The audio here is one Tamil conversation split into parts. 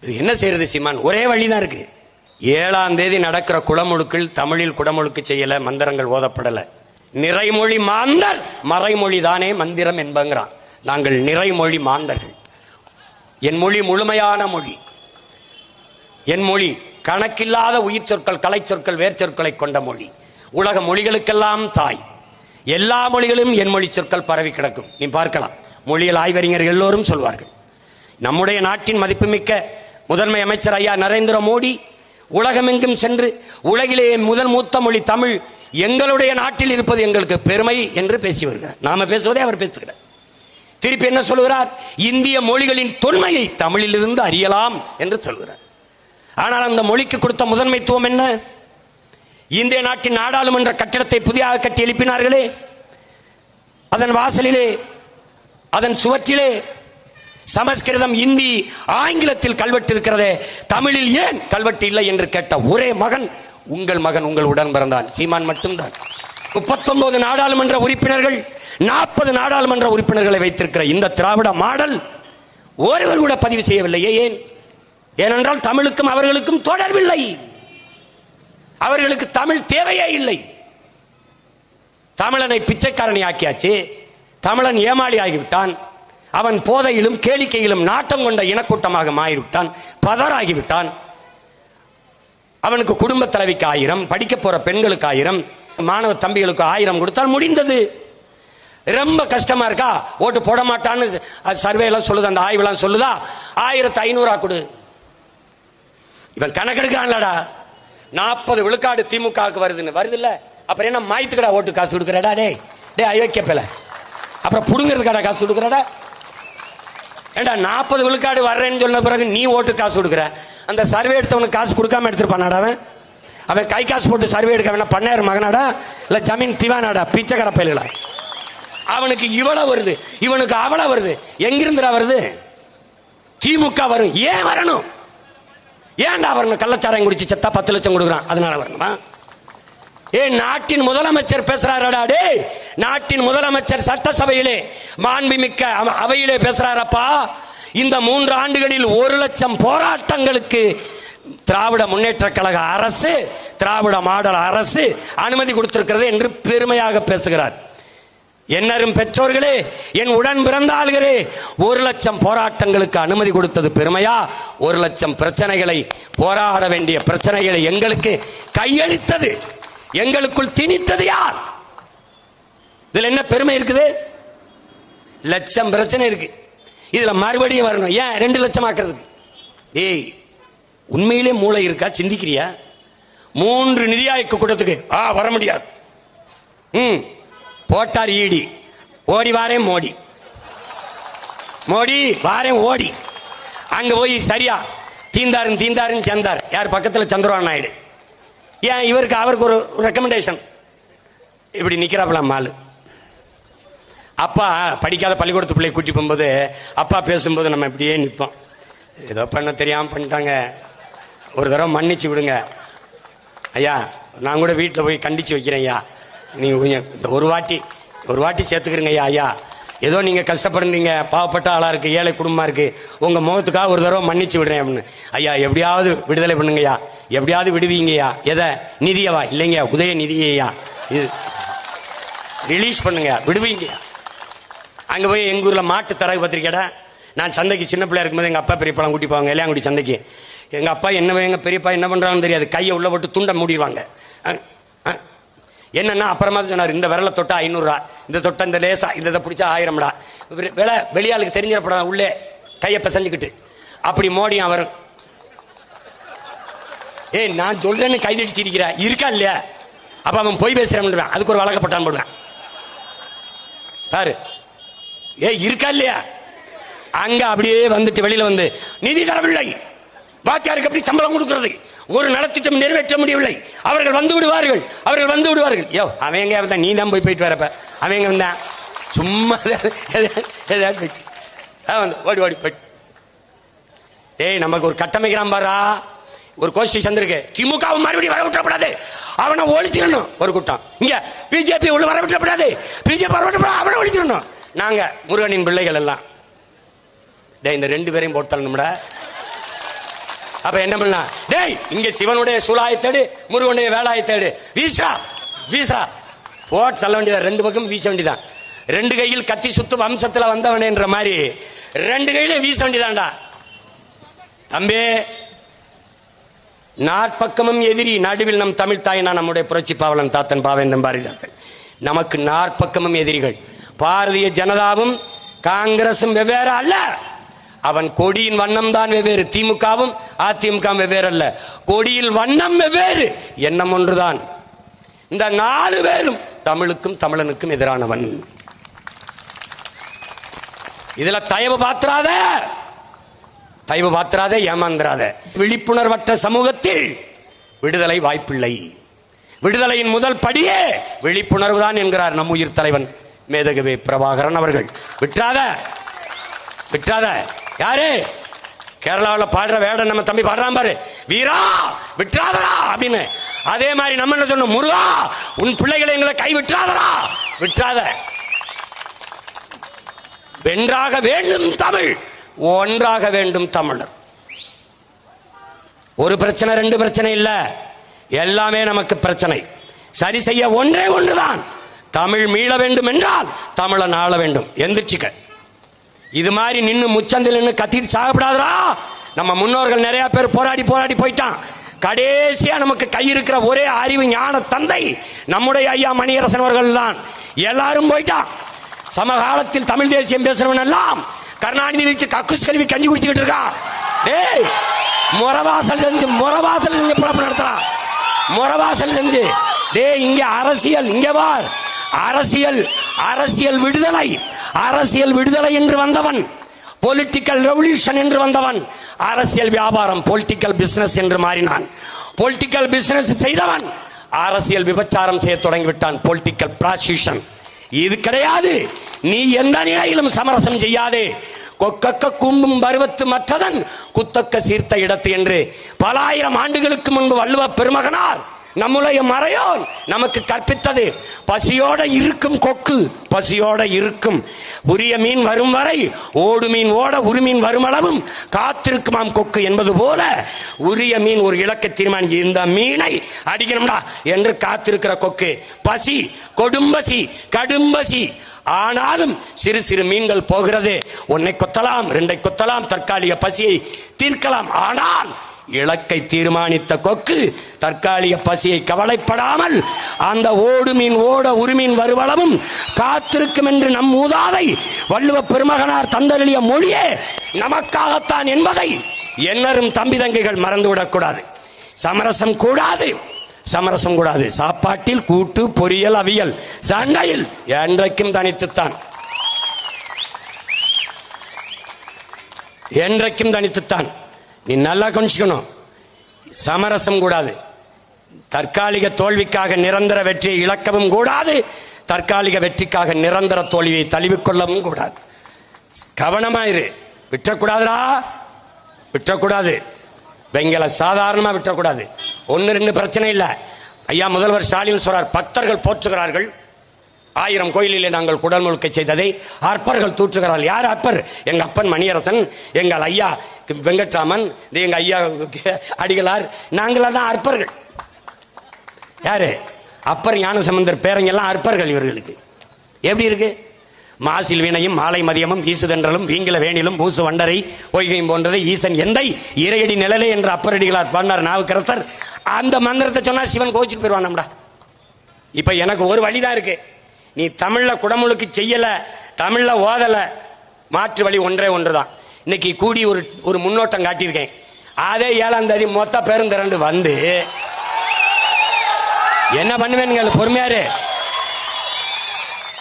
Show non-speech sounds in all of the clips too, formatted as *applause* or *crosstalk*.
இது என்ன செய்யறது சீமான்? ஒரே வழிதான் இருக்கு. ஏழாம் தேதி நடக்கிற குளமுழுக்கில் தமிழில் குடமுழுக்கு செய்யல மந்திரங்கள் ஓதப்படல. நிறைமொழி மாந்தர் மறைமொழி தானே மந்திரம் என்பங்கிறான். நாங்கள் நிறைமொழி மாந்தர்கள். என் மொழி முழுமையான மொழி. என் மொழி கணக்கில்லாத உயிர் சொற்கள் கலை சொற்கள் வேர் சொற்களை கொண்ட மொழி. உலக மொழிகளுக்கெல்லாம் தாய். எல்லா மொழிகளும் என் மொழி சொற்கள் பரவி கிடக்கும். நீ பார்க்கலாம். மொழியில் ஆய்வறிஞர்கள் எல்லோரும் சொல்வார்கள். நம்முடைய நாட்டின் மதிப்புமிக்க முதன்மை அமைச்சர் ஐயா நரேந்திர மோடி உலகமெங்கும் சென்று உலகிலேயே முதல் மூத்த மொழி தமிழ் எங்களுடைய நாட்டில் இருப்பது எங்களுக்கு பெருமை என்று பேசி வருகிறார். நாம பேசுவதே அவர் பேசுகிறார். திருப்பி என்ன சொல்கிறார் இந்திய மொழிகளின் தொன்மையை தமிழிலிருந்து அறியலாம் என்று சொல்கிறார் ஆனால் அந்த மொழிக்கு கொடுத்த முதன்மைத்துவம் என்ன? இந்திய நாட்டின் நாடாளுமன்ற கட்டிடத்தை புதிதாக கட்டி எழுப்பினார்களே. அதன் வாசலிலே அதன் சுவற்றிலே சமஸ்கிருதம் இந்தி ஆங்கிலத்தில் கல்வெட்டு இருக்கிறதே தமிழில் ஏன் கல்வெட்டு இல்லை என்று கேட்ட ஒரே மகன் உங்கள் மகன் உங்கள் உடன் பிறந்தான். சீமான் மட்டும்தான். முப்பத்தொன்பது நாடாளுமன்ற உறுப்பினர்கள் நாற்பது நாடாளுமன்ற உறுப்பினர்களை வைத்திருக்கிற இந்த திராவிட மாடல் ஒருவர் கூட பதிவு செய்யவில்லையே ஏன்? ஏனென்றால் தமிழுக்கும் அவர்களுக்கும் தொடர்பில்லை. அவர்களுக்கு தமிழ் தேவையே இல்லை. தமிழனை பிச்சைக்காரனை ஆக்கியாச்சு. தமிழன் ஏமாளி ஆகிவிட்டான். அவன் போதையிலும் கேளிக்கையிலும் நாட்டம் கொண்ட இனக்கூட்டமாக மாறிவிட்டான். பதறாகிவிட்டான். அவனுக்கு குடும்ப தலைவிக்கு ஆயிரம் படிக்க போற பெண்களுக்கு ஆயிரம் மாணவ தம்பிகளுக்கு ஆயிரம் கொடுத்தால் முடிந்தது. ரொம்ப கஷ்டமா இருக்கா? ஓட்டு போட மாட்டான்னு சர்வே எல்லாம் சொல்லுது அந்த ஆய்வுலாம் சொல்லுதா? ஆயிரத்து ஐநூறா கொடு. இவன் கணக்கெடுக்கிறான்லடா. நாற்பது விழுக்காடு திமுகவுக்கு வருதுன்னு. வருது இல்ல அப்புறம் என்ன மாய்த்துக்கடா ஓட்டு காசு கொடுக்குறடா டே டே அயோக்கிய பேல அப்புறம் புடுங்கிறதுக்கடா காசு கொடுக்குறடா? ஏண்டா நாற்பது விழுக்காடு வர்றேன்னு சொன்ன பிறகு நீ ஓட்டு காசு கொடுக்குற? அந்த சர்வே எடுத்தவனுக்கு காசு கொடுக்காம எடுத்துருப்பானாடா அவன்? அவன் கை காசு போட்டு சர்வே எடுக்க வேணா பண்ணையார் மகனாடா? இல்ல ஜமீன் திவானாடா? பிச்சைக்கார பயிலுடா அவனுக்கு இவ்வளவு வருது. இவனுக்கு அவள வருது. எங்கிருந்துடா வருது? திமுக வரும். ஏன் வரணும்? ஏன்டா வரணும்? கள்ளச்சாராயம் குடிச்சு செத்தா பத்து லட்சம் கொடுக்குறான். அதனால வரணுமா? ஏன் நாட்டின் முதலமைச்சர் பேசுறாரடா டே நாட்டின் முதலமைச்சர் சட்டசபையிலே மாண்புமிக்க அவையிலே பேசுறாரப்பா. இந்த மூன்று ஆண்டுகளில் ஒரு லட்சம் போராட்டங்களுக்கு திராவிட முன்னேற்ற கழக அரசு திராவிட மாடல் அரசு அனுமதி கொடுத்திருக்கிறது என்று பெருமையாக பேசுகிறார். என்னரும் பெற்றோர்களே என் உடன் பிறந்த ஆளுகளே ஒரு லட்சம் போராட்டங்களுக்கு அனுமதி கொடுத்தது பெருமையா? ஒரு லட்சம் பிரச்சனைகளை போராட வேண்டிய பிரச்சனைகளை எங்களுக்கு கையளித்தது. எங்களுக்குள் திணித்தது யார்? இதுல என்ன பெருமை இருக்குது? லட்சம் பிரச்சனை இருக்கு. இதுல மறுபடியும் வரணும். ஏன்? ரெண்டு லட்சம் ஆக்குறதுக்கு. ஏய் உண்மையிலே மூளை இருக்கா? சிந்திக்கிறியா? மூன்று நிதி ஆய்வு கூட்டத்துக்கு ஆ வர முடியாது. ம். போட்டார் ஈடி. ஓடி வாரேன் மோடி. மோடி வாரேன் ஓடி. அங்க போய் சரியா. தீந்தாருன்னு தீந்தாருன்னு சேர்ந்தார். யார் பக்கத்துல? சந்திரபாபு நாயுடு. ஏன் இவருக்கு அவருக்கு ஒரு ரெக்கமெண்டேஷன் இப்படி நிக்கிறாப்புல மாலு. அப்பா படிக்காத பள்ளிக்கூடத்து பிள்ளை கூட்டி போகும்போது அப்பா பேசும்போது நம்ம இப்படியே நிற்போம். ஏதோ பண்ண தெரியாமல் பண்ணிட்டாங்க. ஒரு தடவை மன்னிச்சு விடுங்க. ஐயா நான் கூட வீட்டில் போய் கண்டிச்சு வைக்கிறேன் ஐயா. நீங்கள் கொஞ்சம் இந்த ஒரு வாட்டி ஒரு வாட்டி சேர்த்துக்கிறீங்க ஐயா ஐயா. ஏதோ நீங்கள் கஷ்டப்படுறீங்க. பாவப்பட்ட ஆளாக இருக்குது ஏழை குடும்பமாக இருக்குது உங்கள் முகத்துக்காக ஒரு தடவை மன்னிச்சு விடுறேன் அப்படின்னு. ஐயா எப்படியாவது விடுதலை பண்ணுங்கய்யா எப்படியாவது விடுவீங்கயா எதை? நிதியவா? இல்லைங்க உதய நிதியையா? இது ரிலீஸ் பண்ணுங்க விடுவீங்கய்யா. அங்க போய் எங்க ஊர்ல மாட்டு தரகு பத்திரிக்கைடா. நான் சந்தைக்கு சின்ன பிள்ளையா இருக்கும்போது எங்க அப்பா பெரியப்பாலாம் கூட்டி போவாங்க இளையாங்குடி சந்தைக்கு. எங்க அப்பா என்ன எங்க பெரியப்பா என்ன பண்றாங்கன்னு தெரியாது. கையை உள்ள போட்டு துண்டை மூடிடுவாங்க. என்னன்னா அப்புறமா சொன்னார் இந்த விரலை தொட்டா ஐநூறுரூவா இந்த தொட்ட இந்த லேசா இந்த இதை பிடிச்சா ஆயிரம்டா. விலை வெளியாளுக்கு தெரிஞ்சிடப்படாது உள்ளே கையை பிசைஞ்சுக்கிட்டு. அப்படி மோடியும் அவர் ஏய் நான் சொல்றேன்னு கைதடிச்சிருக்கிற இருக்கா இல்லையா? அப்ப அவன் போய் பேசுறான் அதுக்கு ஒரு வழக்கப்பட்டான் போடுவேன். பாரு. ஏய் இருக்கா இல்லையா? அங்க அப்படியே வந்துட்டு வெளியில வந்து நிதி தரவில்லை. வாத்தியாருக்கு அப்படி சம்பளம் கொடுக்கிறது? ஒரு நலத்திட்டம் நிறைவேற்ற முடியவில்லை. அவர்கள் வந்து விடுவார்கள். அவர்கள் வந்து விடுவார்கள். யோ அவன் எங்க வந்தான்? நீ தான் போய் போயிட்டு வரப்ப. அவன் எங்க வந்தான்? சும்மா *laughs* எதாவது- வந்து ஓடி ஓடி போயிட்டு. ஏய் நமக்கு ஒரு கட்டமைக்கிறான் பாரா. ஒரு கோஷ்டி சந்திருக்கு திமுக மறுபடியும் வர விட்டுறப்படாது அவனை ஒழிச்சிடணும். ஒரு கூட்டம். இங்க பிஜேபி உள்ள வர விட்டுறப்படாது பிஜேபி வர விட்டுறப்படாது அவனை ஒழிச்சிடணும். நாங்க முருகனின் பிள்ளைகள் எல்லாம். டேய் இந்த ரெண்டு பேரையும் போட்டு தரணும்டா அப்ப என்ன பண்ணா டேய் இங்க சிவனுடைய சூலாயை தேடு முருகனுடைய வேலாயை தேடு. வீசா வீசா போட் தள்ள வேண்டியதா? ரெண்டு பக்கம் வீச வேண்டியதான் ரெண்டு கையில் கத்தி சுத்து வம்சத்துல வந்தவனேன்ற மாதிரி. ரெண்டு கையில வீச வேண்டியதான்டா. தம்பி நாற்பக்கமும் எதிரி நடுவில் நம் தமிழ் தாயினா நம்முடைய புரட்சி பாவலன் தாத்தன் பாவேந்தன் பாரதிதாசன். நமக்கு நாற்பக்கமும் எதிரிகள். பாரதிய ஜனதாவும் காங்கிரசும் வெவ்வேறு அல்ல. அவன் கொடியின் வண்ணம் தான் வெவ்வேறு. திமுகவும் அதிமுக வெவ்வேறு அல்ல. கொடியில் வண்ணம் வெவ்வேறு. எண்ணம் ஒன்றுதான். இந்த நாலு பேரும் தமிழுக்கும் தமிழனுக்கும் எதிரானவன். இதுல தயவு பாத்திராத. தயவு பாத்திராத ஏமாந்திராத விழிப்புணர்வற்ற சமூகத்தில் விடுதலை வாய்ப்பில்லை. விடுதலையின் முதல் படியே விழிப்புணர்வு தான் என்கிறார் நம் உயிர் தலைவன் மேதகவே பிரபாகரன் அவர்கள். விட்டாத விட்டாத யாரு? கேரளாவில் பாடுற வேட நம்ம தம்பி பாடுறான் பாரு. வீரா விட்டுறாதடா அப்படின்னு. அதே மாதிரி நம்ம என்ன சொன்னோம் முருகா உன் பிள்ளைகளை எங்களை கை விட்டுறாதடா. விட்டுறாத. வென்றாக வேண்டும் தமிழ். ஒன்றாக வேண்டும் தமிழர். ஒரு பிரச்சனை ரெண்டு பிரச்சனை இல்ல. எல்லாமே நமக்கு பிரச்சனை. சரி செய்ய ஒன்றே ஒன்றுதான். தமிழ் மீள வேண்டும் என்றால் தமிழன் ஆள வேண்டும். எந்திரிச்சுக்க. இது மாதிரி நின்று முச்சந்தில் கத்திட்டு சாகப்படாதரா நம்ம முன்னோர்கள் நிறைய பேர் போராடி போராடி போயிட்டான். கடைசியா நமக்கு கை இருக்கிற ஒரே அறிவு ஞான தந்தை நம்முடைய ஐயா மணியரசன் அவர்கள் தான் எல்லாரும் போயிட்டான். சமகாலத்தில் தமிழ் தேசியம் பேசுறவன் எல்லாம் கருணாநிதி வீட்டு கக்குஸ் கல்வி கஞ்சி குடிச்சுக்கிட்டு இருக்கான் டேய் முறவாசல் செஞ்சு முறவாசல் செஞ்சு பிழப்பு நடத்துறான் முறவாசல் செஞ்சு. டேய் இங்க அரசியல் இங்க பார். அரசியல் அரசியல் விடுதலை. அரசியல் விடுதலை என்று வந்தவன். பொலிட்டிக்கல் ரெவல்யூஷன் என்று வந்தவன். அரசியல் வியாபாரம் பொலிட்டிக்கல் பிசினஸ் என்று மாறினான். பொலிட்டிக்கல் பிசினஸ் செய்தவன். அரசியல் விபச்சாரம் செய்ய தொடங்கிவிட்டான். பொலிட்டிக்கல் ப்ராசிஷன் இது கிடையாது. நீ எந்த நிலையிலும் சமரசம் செய்யாதே. கொக்கக்க கும்பும் பருவத்து மற்றதன் குத்தக்க சீர்த்த இடத்து என்று பல ஆயிரம் ஆண்டுகளுக்கு முன்பு வள்ளுவ பெருமகனார் நம்முடைய மறையோன் நமக்கு கற்பித்தது. பசியோட இருக்கும் கொக்கு பசியோட இருக்கும். உரிய மீன் வரும் வரை ஓடு மீன் ஓட உருமீன் வரும் அளவும் காத்திருக்குமாம் கொக்கு என்பது போல உரிய மீன் ஒரு இலக்கை தீர்மானிச்சு இந்த மீனை அடிக்கணும்டா என்று காத்திருக்கிற கொக்கு. பசி கொடும்பசி கடும்பசி. ஆனாலும் சிறு சிறு மீன்கள் போகிறது. ஒன்னை கொத்தலாம் ரெண்டை கொத்தலாம் தற்காலிக பசியை தீர்க்கலாம். ஆனால் இலக்கை தீர்மானித்த கொக்கு தற்காலிக பசியை கவலைப்படாமல் அந்த ஓடு மீன் ஓட உருமின் வருவளவும் காத்திருக்கும் என்று நம் மூதாதை வள்ளுவ பெருமகனார் தந்தருளிய மொழியே நமக்காகத்தான் என்பதை என்னரும் தம்பி தங்கைகள் மறந்துவிடக்கூடாது சமரசம் கூடாது. சமரசம் கூடாது. சாப்பாட்டில் கூட்டு பொரியல் அவியல் சண்டையில் என்றைக்கும் தனித்துத்தான். என்றைக்கும் தனித்துத்தான். நீ நல்லா கொஞ்சிக்கணும் சமரசம் கூடாது. தற்காலிக தோல்விக்காக நிரந்தர வெற்றியை இழக்கவும் கூடாது. தற்காலிக வெற்றிக்காக நிரந்தர தோல்வியை தழுவிக்கொள்ளவும் கூடாது. கவனமாயிரு விட்டக்கூடாதுடா. விட்டக்கூடாது. வெங்கல சாதாரணமா விட்டக்கூடாது. ஒன்னு ரெண்டு பிரச்சனை இல்லை. ஐயா முதல்வர் ஸ்டாலின் சொல்றார் பக்தர்கள் போற்றுகிறார்கள். ஆயிரம் கோயிலிலே நாங்கள் குடல் முழுக்க செய்ததை அற்பர்கள் தூற்றுகிறார்கள். யார் அற்பர்? எங்க அப்பன் மணியரசன் எங்கள் ஐயா வெங்கட்ராமன் எங்க ஐயா அடிகளார் நாங்களா தான் அற்பர்கள். யாரு? அப்பர் ஞானசம்பந்தர் பேரங்கெல்லாம் அற்பர்கள் இவர்களுக்கு. எப்படி இருக்கு? மாசில் வீணையும் மாலை மதியமும் ஈசுதன்றலும் வீங்கில வேணிலும் பூசு வண்டரை ஒய்கையும் போன்றது ஈசன் எந்தை இறையடி நிழலே என்ற அப்பரடிகளார் பாடினார் நாவுக்கரசர். அந்த மந்திரத்தை சொன்னா சிவன் கோச்சிட்டு போயிருவான் இப்ப எனக்கு ஒரு வழிதான் இருக்கு. நீ தமிழ்ல குடமுழுக்கு செய்யல தமிழ்ல ஓதல மாற்று வழி ஒன்றே ஒன்றுதான். இன்னைக்கு கூடி ஒரு ஒரு முன்னோட்டம் காட்டியிருக்கேன். அதே ஏழாம் தேதி மொத்த பேருந்திரண்டு வந்து என்ன பண்ணுவேன் பொறுமையாரு?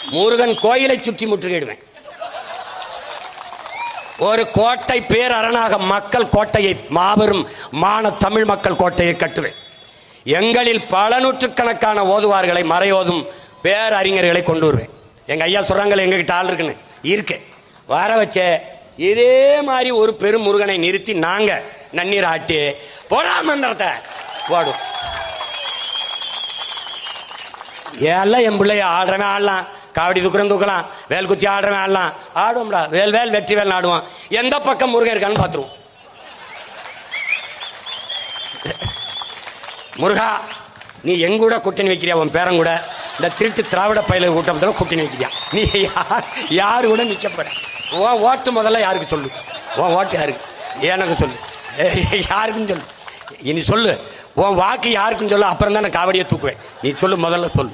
முருகன் கோயிலை சுற்றி முற்றுகையிடுவேன். ஒரு கோட்டை பேரரணாக மக்கள் கோட்டையை மாபெரும் மான தமிழ் மக்கள் கோட்டையை கட்டுவேன். எங்களில் பல நூற்றுக்கணக்கான ஓதுவார்களை மறையோதும் பேரறிஞர்களை கொண்டு வருவேன். எங்க ஐயா சொல்றாங்களே எங்ககிட்ட ஆள் இருக்குன்னு. இருக்கு. வர வச்சே இதே மாதிரி ஒரு பெரும் முருகனை நிறுத்தி நாங்க நன்னீர் ஆட்டி. போடா மந்திரத்தை. போடும் ஏல்லாம் என் பிள்ளைய ஆடுறவன் ஆடலாம். காவடி தூக்குறோம் தூக்கலாம். வேல் குத்தி ஆடுறவன் ஆடலாம். ஆடுவோம்டா. வேல் வேல் வெற்றி வேல் ஆடுவான். எந்த பக்கம் முருகன் இருக்கான்னு பார்த்துருவோம் முருகா நீ எங்கூட கூட்டணி வைக்கிறியா? உன் பேரன் கூட. இந்த திருட்டு திராவிட பயில கூட்டத்தில் கூட்டணி வைக்கிறியா? நீ யார் யாரு கூட நிற்கப்பட ஓ உன் ஓட்டு முதல்ல யாருக்கு சொல்லு? உன் ஓட்டு யாருக்கு? எனக்கு சொல்லு. யாருக்குன்னு சொல்லு. இனி சொல்லு. உன் வாக்கு யாருக்குன்னு சொல்லு அப்புறம் தான் நான் காவடியை தூக்குவேன். நீ சொல்லு முதல்ல சொல்லு.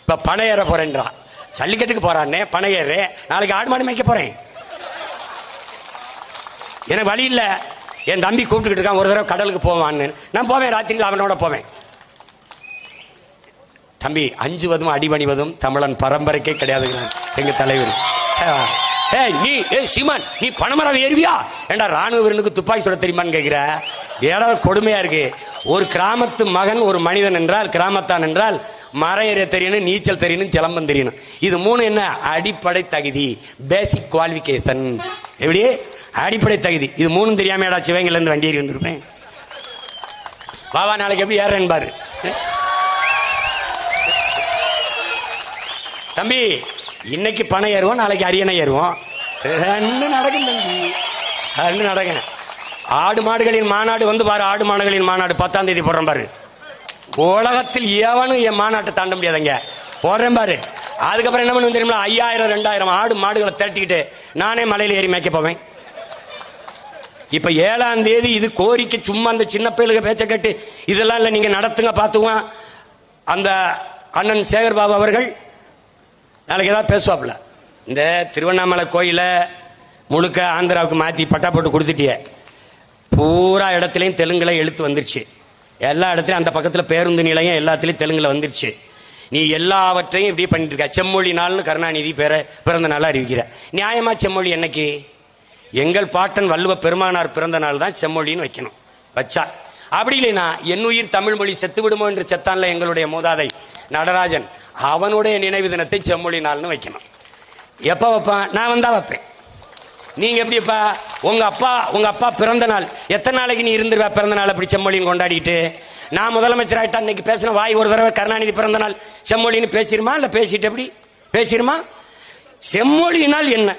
இப்போ பணம் ஏற போறேன்றா. ஜல்லிக்கட்டுக்கு போறானே பணம் ஏறு. நாளைக்கு ஆடு மாடு மேய்க்க போறேன். எனக்கு வழி இல்லை. என் தம்பி கூப்பிட்டுக்கிட்டு இருக்கான் ஒரு தடவை கடலுக்கு போவான்னு. நான் போவேன் ராத்திரியில் அவனோட போவேன். தம்பி அஞ்சுவதும் அடிபணிவதும் தமிழன் பரம்பரைக்கே கிடையாதுங்க. எங்கள் தலைவர். ஏய் நீ ஏய் சீமான் நீ பணமரம் ஏறுவியா? ஏண்டா ராணுவ வீரனுக்கு துப்பாக்கி சுட தெரியுமான்னு கேட்கிற ஏடா கொடுமையா இருக்கு. ஒரு கிராமத்து மகன் ஒரு மனிதன் என்றால் கிராமத்தான் என்றால் மரம் ஏற தெரியணும் நீச்சல் தெரியணும் சிலம்பம் தெரியணும். இது மூணு என்ன? அடிப்படை தகுதி. பேசிக் குவாலிஃபிகேஷன் எப்படி? அடிப்படை தகுதி. இது மூணும் தெரியாம ஏடா சிவங்கள்ல இருந்து வண்டி ஏறி வந்திருப்பேன் பாபா நாளைக்கு எப்படி ஏறேன் பாரு. தம்பி இன்னைக்கு பணம் ஏறுவோம் நாளைக்கு அரியணை ஏறுவோம். ரெண்டு நடக்கும் தம்பி. ரெண்டு நடக்கும். ஆடு மாடுகளின் மாநாடு வந்து பாரு ஆடு மாடுகளின் மாநாடு பத்தாம் தேதி போடுறேன் பாரு. உலகத்தில் எவனும் என் மாநாட்டை தாண்ட முடியாதுங்க. போடுறேன் பாரு. அதுக்கப்புறம் என்ன பண்ணுவோம் தெரியுமா? ஐயாயிரம் ரெண்டாயிரம் ஆடு மாடுகளை திரட்டிக்கிட்டு நானே மலையில ஏறி மேய்க்க போவேன். இப்ப ஏழாம் தேதி இது கோரிக்கை சும்மா அந்த சின்ன பயிலுக பேச்ச கேட்டு இதெல்லாம் இல்லை நீங்க நடத்துங்க பாத்துக்குவான் அந்த அண்ணன் சேகர் பாபு அவர்கள் நாளைக்கு ஏதாவது பேசுவாப்புல. இந்த திருவண்ணாமலை கோயிலை முழுக்க ஆந்திராவுக்கு மாற்றி பட்டா போட்டு கொடுத்துட்டிய. பூரா இடத்துலையும் தெலுங்கில் எழுத்து வந்துருச்சு. எல்லா இடத்துலையும் அந்த பக்கத்தில் பேருந்து நிலையம் எல்லாத்துலேயும் தெலுங்கில் வந்துருச்சு. நீ எல்லாவற்றையும் இப்படி பண்ணிட்டு இருக்க செம்மொழி நாள்னு கருணாநிதி பேர பிறந்த நாளாக அறிவிக்கிற. நியாயமா செம்மொழி என்னைக்கு? எங்கள் பாட்டன் வள்ளுவ பெருமானார் பிறந்த நாள் தான் செம்மொழின்னு வைக்கணும். வச்சா. அப்படி இல்லைனா என் உயிர் தமிழ் மொழி செத்து விடுமோ என்று செத்தான்ல எங்களுடைய மூதாதை நடராஜன். அவனுடைய நினைவு தினத்தை செம்மொழி நாள்னு வைக்கணும். எப்ப வைப்பான் நான் வந்தா வைப்பேன். நீங்க எப்படிப்பா உங்க அப்பா உங்க அப்பா பிறந்த நாள். எத்தனை நாளைக்கு நீ இருந்துருவ பிறந்த நாள் அப்படி செம்மொழின்னு கொண்டாடிட்டு நான் முதலமைச்சர் ஆகிட்டா அன்னைக்கு பேசின வாய் ஒரு தடவை கருணாநிதி பிறந்த நாள் செம்மொழின்னு பேசிருமா? இல்ல பேசிட்டு எப்படி? பேசிருமா? செம்மொழியினால் என்ன?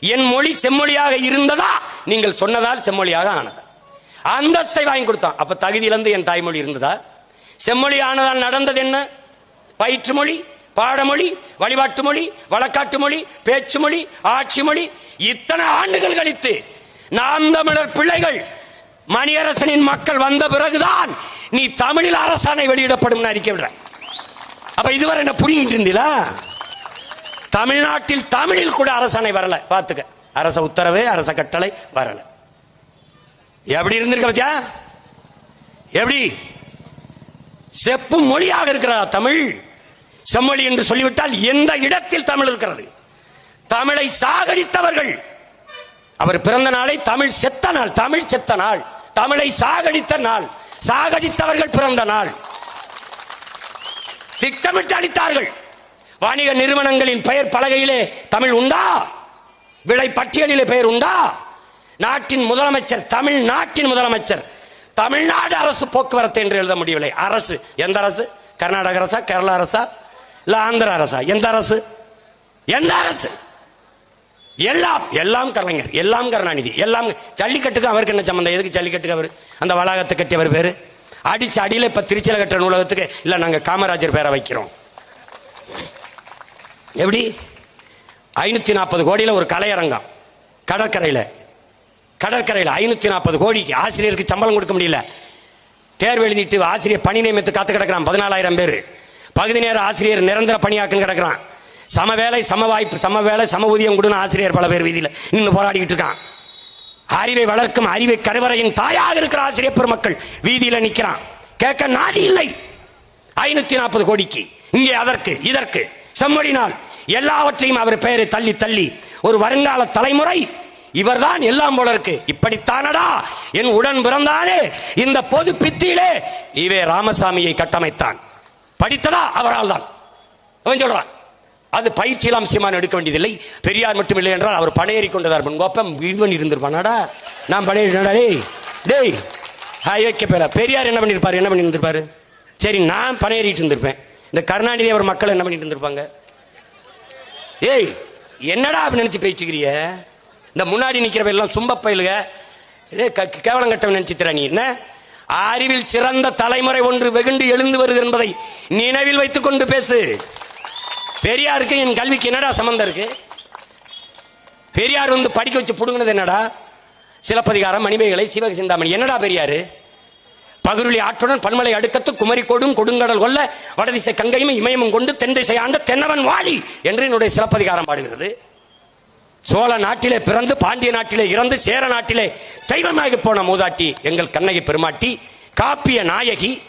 என் மொழி செம்மொழியாக இருந்ததா? நீங்கள் சொன்னதால் செம்மொழியாக ஆனது. அந்தஸ்தை வாங்கி கொடுத்தான். அப்ப தகுதியிலிருந்து என் தாய்மொழி இருந்ததா? செம்மொழி ஆனதால் நடந்தது என்ன? பயிற்று மொழி பாடமொழி வழிபாட்டு மொழி வழக்காட்டு மொழி பேச்சு மொழி ஆட்சி மொழி இத்தனை ஆண்டுகள் கழித்து நாம் தமிழர் பிள்ளைகள் மணியரசனின் மக்கள் வந்த பிறகுதான் நீ தமிழில் அரசாணை வெளியிடப்படும் அறிக்கை விடுற அப்ப இதுவரை என்ன புரியிட்டு இருந்தீங்களா? தமிழ்நாட்டில் தமிழில் கூட அரசாணை வரல. பாத்துக்க அரச உத்தரவு அரச கட்டளை வரல. எப்படி இருந்திருக்க பத்தியா? எப்படி? செப்பு மொழியாக இருக்கிறதா தமிழ்? செம்மொழி என்று சொல்லிவிட்டால் எந்த இடத்தில் தமிழ் இருக்கிறது? தமிழை சாகடித்தவர்கள். அவர் பிறந்த நாளை தமிழ் செத்த நாள் தமிழ் செத்த நாள். தமிழை சாகடித்த நாள் சாகடித்தவர்கள் பிறந்த நாள். திட்டமிட்டு அளித்தார்கள் வாணிக நிறுவனங்களின் பெயர் பலகையிலே தமிழ் உண்டா? விலை பட்டியலிலே பெயர் உண்டா? நாட்டின் முதலமைச்சர் தமிழ்நாட்டின் முதலமைச்சர். தமிழ்நாடு அரசு போக்குவரத்து என்று எழுத முடியவில்லை. அரசு. எந்த அரசு? கர்நாடக அரசா? கேரளா அரசா? இல்ல ஆந்திர அரசா? எந்த அரசு? எந்த அரசு? எல்லாம் எல்லாம் கலைஞர் எல்லாம் கருணாநிதி எல்லாம் ஜல்லிக்கட்டுக்கு அவருக்கு என்ன சம்பந்தம்? எதுக்கு ஜல்லிக்கட்டுக்கு அவர்? அந்த வளாகத்தை கட்டியவர் பேரு? அடிச்சு அடியில் இப்ப திருச்சியில் கட்டுற நூலகத்துக்கு இல்ல நாங்க காமராஜர் பேரை வைக்கிறோம். எப்படி? ஐநூத்தி நாற்பது கோடியில் ஒரு கலையரங்கம் கடற்கரையில். கடற்கரையில் ஐநூத்தி நாற்பது கோடிக்கு ஆசிரியருக்கு சம்பளம் கொடுக்க முடியல. தேர்வு எழுதிட்டு ஆசிரியர் பணி நியமித்து காத்து கிடக்கிறான். பதினாலாயிரம் பேர். பகுதி நேர ஆசிரியர் நிரந்தர பணியாக்கம் கிடக்கிறான். சம வேலை சம வாய்ப்பு சம வேலை சம ஊதியம் கொடுன்னு ஆசிரியர் பல பேர் வீதியில் நின்று போராடிக்கிட்டு இருக்கான். அறிவை வளர்க்கும் அறிவை கருவறையின் தாயாக இருக்கிற ஆசிரியர் பெருமக்கள் வீதியில் நிற்கிறான் கேட்க நாதி இல்லை. ஐநூத்தி நாற்பது கோடிக்கு. இங்கே அதற்கு இதற்கு. செம்மொழினால் எல்லாவற்றையும் அவர் பெயரை தள்ளி தள்ளி. ஒரு வருங்கால தலைமுறை இவர்தான் எல்லாம் போல இருக்கு. இப்படித்தானடா? என் உடன் பிறந்தானே இந்த பொது பித்தியிலே இவே ராமசாமியை கட்டமைத்தான். படித்ததா? அவரால் தான் அவன் சொல்றான். அது பயிற்சியெல்லாம் சீமான் எடுக்க வேண்டியதில்லை. பெரியார் மட்டும் இல்லை என்றால் அவர் பணையேறி கொண்டதார். கோப்பம் இது பண்ணி இருந்திருப்பானாடா நான் பணையேறினா டேய். டேய். ஹாய் வைக்க பேர. பெரியார் என்ன பண்ணியிருப்பார் என்ன பண்ணி இருந்திருப்பாரு சரி நான் பணையேறிட்டு இருந்திருப்பேன். இந்த கருணாநிதி அவர் மக்கள் என்ன பண்ணிட்டு இருந்திருப்பாங்க? ஏய் என்னடா அப்படி நினச்சி பேச்சுக்கிறிய இந்த முன்னாடி நிற்கிறவ எல்லாம் சும்ப பயிலுக ஏ க- கேவலம் கட்டவன் நினைச்சுத்திர நீ. என்ன? அறிவில் சிறந்த தலைமுறை ஒன்று வெகுண்டு எழுந்து வருது என்பதை நினைவில் வைத்துக் கொண்டு பேசு. பெரியாருக்கு என் கல்விக்கு என்னடா சம்பந்தம் இருக்கு? பெரியார் வந்து படிக்க வச்சு புடுங்கினது என்னடா? சிலப்பதிகாரம் மணிமேகலை சிவக சிந்தாமணி. என்னடா பெரியாரு? பகுருளி ஆற்றுடன் பன்மலை அடுக்கத்து குமரி கொடும் கொடுங்கடல் கொல்ல வடதிசை கங்கையும் இமயமும் கொண்டு தென் திசை ஆண்ட தென்னவன் வாலி என்று என்னுடைய சிலப்பதிகாரம் பாடுகிறது. சோழ நாட்டிலே பிறந்து பாண்டிய நாட்டிலே இறந்து சேர நாட்டிலே தெய்வமாகி போன மூதாட்டி எங்கள் கண்ணகி பெருமாட்டி காப்பிய நாயகி.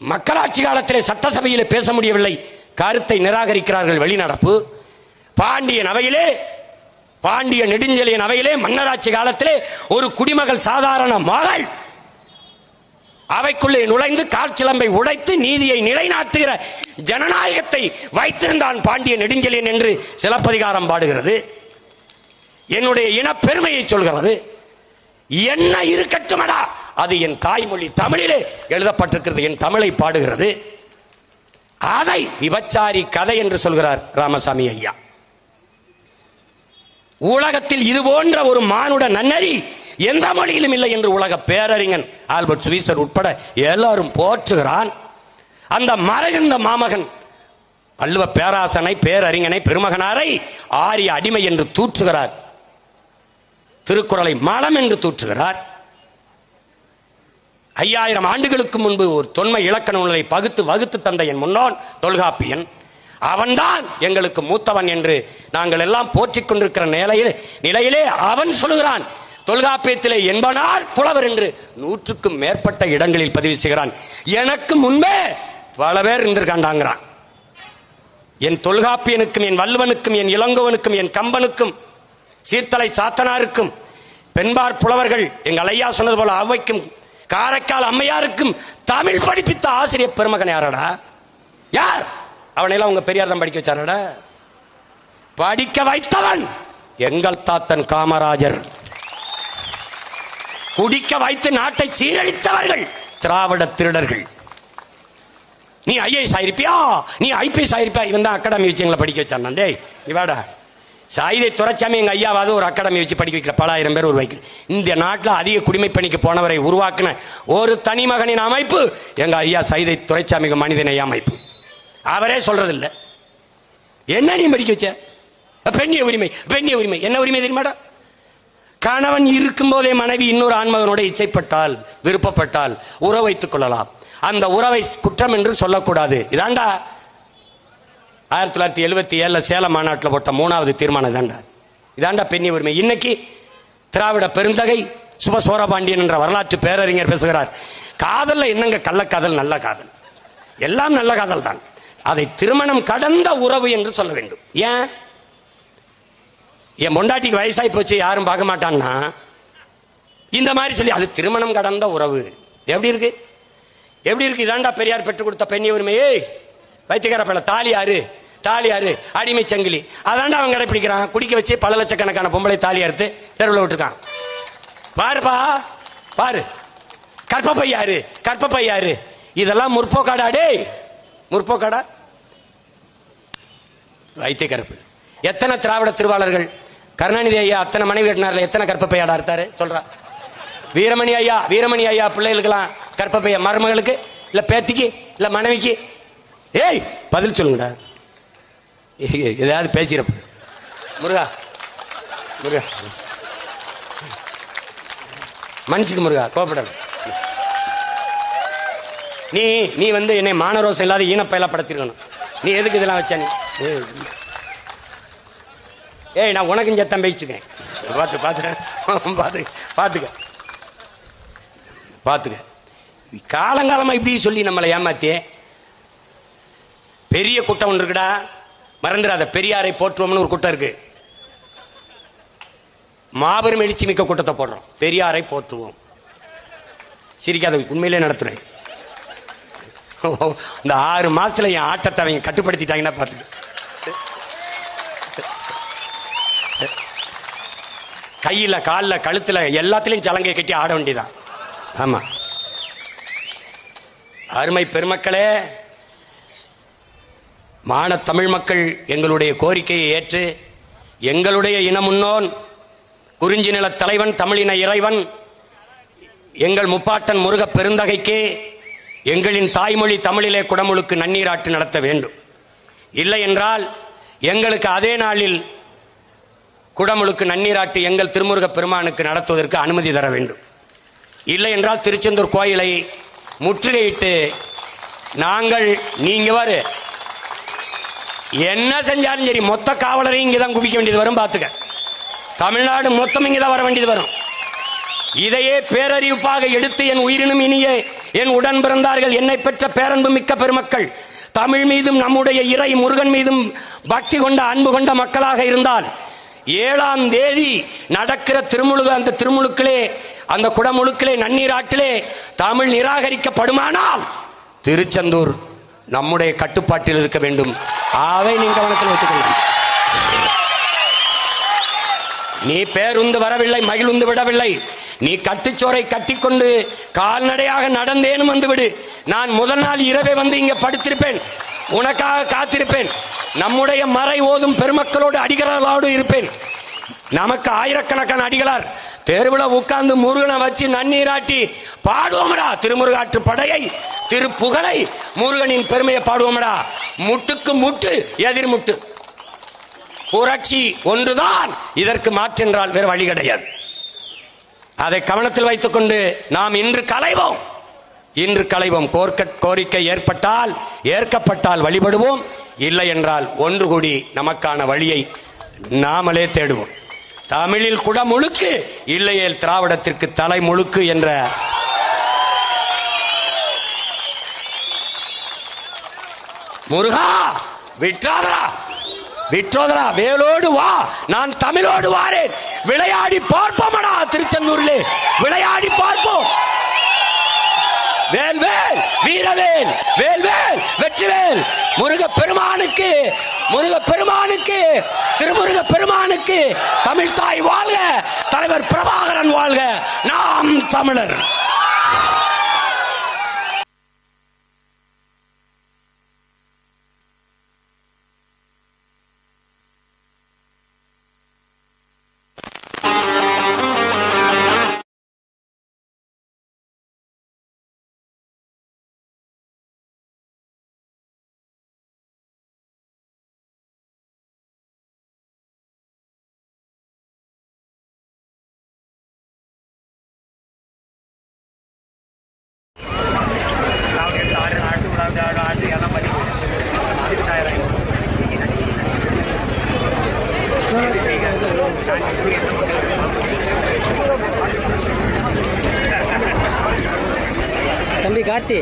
மக்களாட்சி காலத்திலே சட்டசபையிலே பேச முடியவில்லை. கருத்தை நிராகரிக்கிறார்கள் வெளிநடப்பு. பாண்டியன் அவையிலே பாண்டிய நெடுஞ்செலியன் அவையிலே மன்னராட்சி காலத்திலே ஒரு குடிமகள் சாதாரண மகள் அவைக்குள்ளே நுழைந்து காற்சிலம்பை உடைத்து நீதியை நிலைநாட்டுகிற ஜனநாயகத்தை வைத்திருந்தான் பாண்டிய நெடுஞ்செலியன் என்று சிலப்பதிகாரம் பாடுகிறது. என்னுடைய இனப்பெருமையை சொல்கிறது. என்ன இருக்கட்டுமடா அது என் தாய்மொழி தமிழிலே எழுதப்பட்டிருக்கிறது என் தமிழை பாடுகிறது. அதை விபச்சாரி கதை என்று சொல்கிறார் ராமசாமி ஐயா. உலகத்தில் இது போன்ற ஒரு மானுட நன்னறி எந்த மொழியிலும் இல்லை என்று உலக பேரறிஞன் ஆல்பர்ட் சுவிசர் உட்பட எல்லாரும் போற்றுகிறான். அந்த மறைந்த மாமகன் வள்ளுவ பேராசனை பேரறிஞனை பெருமகனாரை ஆரிய அடிமை என்று தூற்றுகிறார். திருக்குறளை மலம் என்று தூற்றுகிறார். ஐயாயிரம் ஆண்டுகளுக்கு முன்பு ஒரு தொன்மை இலக்கண நூலை பகுத்து வகுத்து தந்த என் முன்னோன் தொல்காப்பியன். அவன்தான் எங்களுக்கு மூத்தவன் என்று நாங்கள் எல்லாம் போற்றிக் கொண்டிருக்கிற நிலையில் நிலையிலே அவன் சொல்கிறான் தொல்காப்பியத்திலே என்பனார் புலவர் என்று நூற்றுக்கும் மேற்பட்ட இடங்களில் பதிவு செய்கிறான். எனக்கு முன்பே பல பேர் இருந்திருக்காண்டாங்கிறான். என் தொல்காப்பியனுக்கும் என் வல்லுவனுக்கும் என் இளங்கோவனுக்கும் என் கம்பனுக்கும் சீர்தலை சாத்தனாருக்கும் பெண்பார் புலவர்கள் எங்கள் ஐயா சொன்னது போல அவைக்கும் காரைக்கால் அம்மையாருக்கும் தமிழ் படிப்பித்த ஆசிரியர் பெருமகன் யாரடா? யார்? அவனையெல்லாம் உங்க பெரியார் தான் படிக்க வச்சாரடா. படிக்க வைத்தவன். எங்கள் தாத்தன் காமராஜர். குடிக்க வைத்து நாட்டை சீரழித்தவர்கள். திராவிட திருடர்கள். நீ ஐஏஎஸ் ஆயிருப்பியா? நீ ஐபிஎஸ் ஆயிருப்பியா? இவன் தான் அகாடமி வச்சு எங்களை படிக்க வச்சான் டேய் நீ வாடா. சாயுதை துறைச்சாமி எங்க ஐயாவது ஒரு அகாடமி வச்சு படிக்க வைக்கிற பலாயிரம் பேர் உருவாக்கி இந்த நாட்டில் அதிக குடிமை பணிக்கு போனவரை உருவாக்கின ஒரு தனி மகனின் அமைப்பு எங்க ஐயா சைதை துறைச்சாமி மனிதனை அமைப்பு. அவரே சொல்றதில்ல. என்ன நீ படிக்க வச்ச? பெண்ணிய உரிமை பெண்ணிய உரிமை. என்ன உரிமை தெரியுமாடா? கணவன் இருக்கும் போதே மனைவி இன்னொரு ஆண்மகனோட இச்சைப்பட்டால் விருப்பப்பட்டால் உறவு வைத்துக் கொள்ளலாம். அந்த உறவை குற்றம் என்று சொல்லக்கூடாது. இதாண்டா? ஆயிரத்தி தொள்ளாயிரத்தி எழுபத்தி ஏழுல சேலம் மாநாட்டில் போட்ட மூணாவது தீர்மானம் தாண்டா இதாண்டா பெண்ணிய உரிமை. இன்னைக்கு திராவிட பெருந்தகை சுப சோரபாண்டியன் என்ற வரலாற்று பேரறிஞர் பேசுகிறார். காதல்ல என்னங்க கள்ளக்காதல் நல்ல காதல்? எல்லாம் நல்ல காதல் தான் அதை திருமணம் கடந்த உறவு என்று சொல்ல வேண்டும். ஏன்? என் பொண்டாட்டிக்கு வயசாகி போச்சு யாரும் பார்க்க மாட்டான்னா? இந்த மாதிரி சொல்லி அது திருமணம் கடந்த உறவு. எப்படி இருக்கு? எப்படி இருக்கு? இதாண்டா பெரியார் பெற்றுக் கொடுத்த பெண்ணி உரிமையே. வைத்தியக்கார பல தாலி யாரு தாலி யாரு அடிமை சங்கிலி. அதாண்டா அவன் கடைப்பிடிக்கிறான். குடிக்க வச்சு பல லட்சக்கணக்கான பொம்பளை தாலி அறுத்து தெருவில் விட்டுருக்கான். பாருப்பா பாரு. கற்பப்பை கற்பப்பையாரு இதெல்லாம் யாரு இதெல்லாம் முற்போக்காடா? வைத்திய கருப்பு. எத்தனை திராவிட திருவாளர்கள்? கருணாநிதி ஐயா அத்தனை மனைவி கட்டினார்ல எத்தனை கற்பப்பையாடா இருந்தாரு சொல்றா. வீரமணி ஐயா வீரமணி ஐயா பிள்ளைகளுக்கெல்லாம் கற்பப்பைய மருமகளுக்கு இல்ல பேத்திக்கு இல்ல மனைவிக்கு. ஏய் பதில் சொல்லுங்கடா. ஏய், ஏதாவது பேச்சிருப்பு முருகா. முருகா. மன்னிச்சுக்கு முருகா கோபப்படாது நீ நீ வந்து என்னை மானரோசம் இல்லாத ஈனப்பயலா படுத்திருக்கணும். நீ எதுக்கு இதெல்லாம் வச்ச நீ? ஏய். நான் உனக்கும் சத்தம் பேச்சுக்கேன் பார்த்து பார்த்து பார்த்து பார்த்துக்க பார்த்துக்க காலங்காலமாக இப்படி சொல்லி நம்மளை ஏமாத்தியே. பெரிய கூட்டம் ஒன்று இருக்குடா. மறந்துடாத பெரியாரை போற்றுவோம்னு ஒரு கூட்டம் இருக்கு. மாபெரும் எழுச்சி மிக்க கூட்டத்தை போடுறோம். பெரியாரை போற்றுவோம். சிரிக்காத உண்மையிலே நடத்துறேன். *laughs* இந்த ஆறு மாசத்துல என் ஆட்டத்தை அவங்க கட்டுப்படுத்திட்டாங்கன்னா பார்த்துக்க கையில கால்ல கழுத்துல எல்லாத்துலயும் சலங்கை கட்டி ஆட வேண்டியதான் ஆமா. அருமை பெருமக்களே மான தமிழ் மக்கள் எங்களுடைய கோரிக்கையை ஏற்று எங்களுடைய இன முன்னோன் குறிஞ்சி நில தலைவன் தமிழின இறைவன் எங்கள் முப்பாட்டன் முருக பெருந்தகைக்கு எங்களின் தாய்மொழி தமிழிலே குடமுழுக்கு நன்னீராட்டு நடத்த வேண்டும். இல்லை என்றால் எங்களுக்கு அதே நாளில் குடமுழுக்கு நன்னீராட்டு எங்கள் திருமுருக பெருமானுக்கு நடத்துவதற்கு அனுமதி தர வேண்டும். இல்லை என்றால் திருச்செந்தூர் கோயிலை முற்றுகையிட்டு நாங்கள் நீங்க வரு. என்ன செஞ்சாலும் சரி மொத்த காவலரையும் இங்கே தான் குவிக்க வேண்டியது வரும் பார்த்துக்க தமிழ்நாடு மொத்தம் இங்கே தான் வர வேண்டியது வரும். இதையே பேரறிவிப்பாக எடுத்து என் உயிரினும் இனியே என் உடன் பிறந்தார்கள் என்னை பெற்ற பேரன்பு மிக்க பெருமக்கள். தமிழ் மீதும் நம்முடைய இறை முருகன் மீதும் பக்தி கொண்ட அன்பு கொண்ட மக்களாக இருந்தால் ஏழாம் தேதி நடக்கிற திருமுழுக அந்த திருமுழுக்களே அந்த குடமுழுக்களே நன்னீராட்டிலே தமிழ் நிராகரிக்கப்படுமானால் திருச்செந்தூர் நம்முடைய கட்டுப்பாட்டில் இருக்க வேண்டும். அதை நீ கவனத்தில் வைத்துக் நீ பேருந்து வரவில்லை மகிழ்ந்து விடவில்லை. நீ கட்டுச்சோரை கட்டிக்கொண்டு கால்நடையாக நடந்தேனும் வந்துவிடு. நான் முதல் நாள் இரவே வந்து இங்கே படுத்திருப்பேன். உனக்காக காத்திருப்பேன். நம்முடைய மறை ஓதும் பெருமக்களோடு அடிகளாரோடு இருப்பேன். நமக்கு ஆயிரக்கணக்கான அடிகளார். தெருவில் உட்கார்ந்து முருகனை வச்சு நன்னீராட்டி பாடுவோமடா. திருமுருகாற்று படையை திருப்புகழை. முருகனின் பெருமையை பாடுவோமடா. முட்டுக்கு முட்டு எதிர்முட்டு புரட்சி ஒன்றுதான். இதற்கு மாற்றென்றால் வேறு வழி கிடையாது. அதை கவனத்தில் வைத்துக்கொண்டு நாம் இன்று கலைவோம் இன்று கலைவோம் கோர்க்க கோரிக்கை ஏற்பட்டால் ஏற்கப்பட்டால் வழிபடுவோம். இல்லை என்றால் ஒன்று கூடி நமக்கான வழியை நாமளே தேடுவோம். தமிழில் குட முழுக்கு இல்லையேல் திராவிடத்திற்கு தலை முழுக்கு என்ற முருகா விட்டாரா விற்றோதரா வேலோடு வா. நான் தமிழோடு வாரேன். விளையாடி பார்ப்போமடா திருச்செந்தூரிலே. விளையாடி பார்ப்போம். வேல்வேல் வீரவேல் வேல்வேல் வெற்றிவேல். முருக பெருமானுக்கு முருக பெருமானுக்கு திருமுருக பெருமானுக்கு தமிழ் தாய் வாழ்க தலைவர் பிரபாகரன் வாழ்க. நாம் தமிழர். தம்பி காட்டி.